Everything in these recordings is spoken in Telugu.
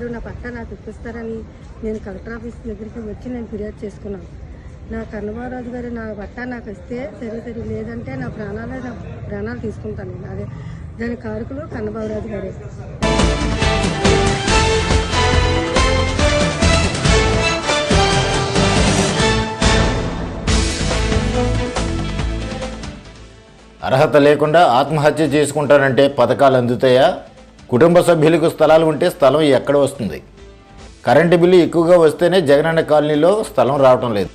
గారు నా పట్టా నాకు ఇప్పిస్తారని నేను కలెక్టర్ ఆఫీస్ దగ్గరికి వచ్చి నేను ఫిర్యాదు చేసుకున్నాను. నా కన్నబారాజు గారు నా పట్టా నాకు ఇస్తే సరే సరే లేదంటే నా ప్రాణాలే నా ప్రాణాలు తీసుకుంటాను. నేను అదే దాని కారకులు కన్నబాబురాజు గారే. అర్హత లేకుండా ఆత్మహత్య చేసుకుంటారంటే పథకాలు అందుతాయా? కుటుంబ సభ్యులకు స్థలాలు ఉంటే స్థలం ఎక్కడ వస్తుంది? కరెంటు బిల్లు ఎక్కువగా వస్తేనే జగనన్న కాలనీలో స్థలం రావటం లేదు.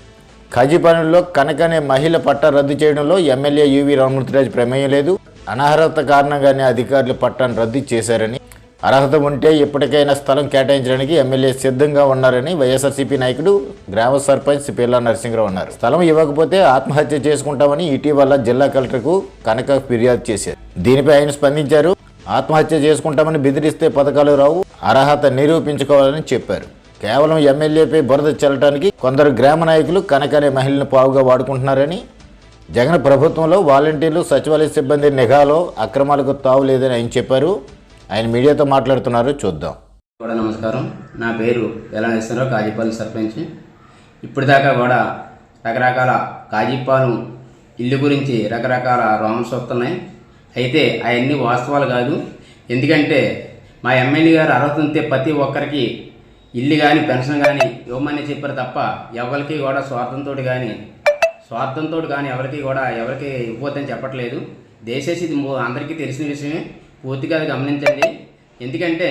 కాజీపాలెంలో కనక అనే మహిళ పట్టా రద్దు చేయడంలో ఎమ్మెల్యే యువి రామమూర్తిరాజు ప్రమేయం లేదు. అనర్హత కారణంగానే అధికారులు పట్టాను రద్దు చేశారని అర్హత ఉంటే ఇప్పటికైనా స్థలం కేటాయించడానికి ఎమ్మెల్యే సిద్ధంగా ఉన్నారని వైఎస్ఆర్సీపీ నాయకుడు గ్రామ సర్పంచ్ పిల్ల నరసింహరావు అన్నారు. స్థలం ఇవ్వకపోతే ఆత్మహత్య చేసుకుంటామని ఇటీవల జిల్లా కలెక్టర్కు కనక ఫిర్యాదు చేశారు. దీనిపై ఆయన స్పందించారు. ఆత్మహత్య చేసుకుంటామని బెదిరిస్తే పథకాలు రావు. అర్హత నిరూపించుకోవాలని చెప్పారు. కేవలం ఎమ్మెల్యేపై బురద చల్లటానికి కొందరు గ్రామ నాయకులు కనక అనే మహిళను పావుగా వాడుకుంటున్నారని జగన్ ప్రభుత్వంలో వాలంటీర్లు సచివాలయ సిబ్బంది నిఘాలో అక్రమాలకు తావు లేదని ఆయన చెప్పారు. ఆయన మీడియాతో మాట్లాడుతున్నారు చూద్దాం. కూడా నమస్కారం. నా పేరు ఎలా వెలనేశ్వరరావు కాజీపాలెం సర్పంచ్. ఇప్పటిదాకా కూడా రకరకాల కాజీపాలెం ఇల్లు గురించి రకరకాల రోమన్స్ వస్తున్నాయి. అయితే అవన్నీ వాస్తవాలు కాదు. ఎందుకంటే మా ఎమ్మెల్యే గారు అర్హత ఉంటే ప్రతి ఒక్కరికి ఇల్లు కానీ పెన్షన్ కానీ ఇవ్వమని చెప్పారు తప్ప ఎవరికి కూడా స్వార్థంతో కానీ స్వార్థంతో కానీ ఎవరికి కూడా ఎవరికి ఇవ్వద్దని చెప్పట్లేదు. దయచేసి ఇది అందరికీ తెలిసిన విషయమే. పూర్తిగా అది గమనించండి. ఎందుకంటే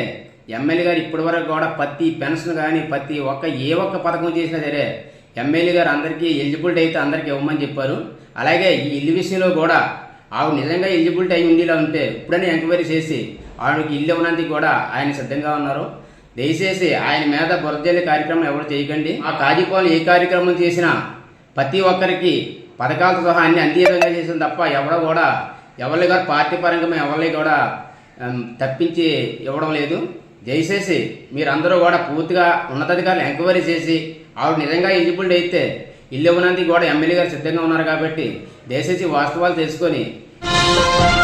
ఎమ్మెల్యే గారు ఇప్పటివరకు కూడా ప్రతి పెన్షన్ కానీ ప్రతి ఒక్క ఏ ఒక్క పథకం చేసినా సరే ఎమ్మెల్యే గారు అందరికీ ఎలిజిబిలిటీ అయితే అందరికీ ఇవ్వమని చెప్పారు. అలాగే ఈ ఇల్లు విషయంలో కూడా ఆవిడ నిజంగా ఎలిజిబిలిటీ అయి ఉండేలా ఉంటే ఇప్పుడనే ఎంక్వైరీ చేసి ఆవిడకి ఇల్లు ఇవ్వడానికి కూడా ఆయన సిద్ధంగా ఉన్నారు. దయచేసి ఆయన మీద బురదజల్లి కార్యక్రమం ఎవరు చేయకండి. ఆ కాజీపాలు ఏ కార్యక్రమం చేసినా ప్రతి ఒక్కరికి పథకాలతో సహా అన్ని అందే చేసిన తప్ప ఎవడో కూడా ఎవరి గారు పార్టీ పరంగా ఎవరిని కూడా తప్పించి ఇవ్వడం లేదు. దయచేసి మీరందరూ కూడా పూర్తిగా ఉన్నతాధికారులు ఎంక్వైరీ చేసి ఆవిడ నిజంగా ఎలిజిబిలిటీ అయితే ఇల్లు ఇవ్వడానికి కూడా ఎమ్మెల్యే గారు సిద్ధంగా ఉన్నారు కాబట్టి దయచేసి వాస్తవాలు తెలుసుకొని Música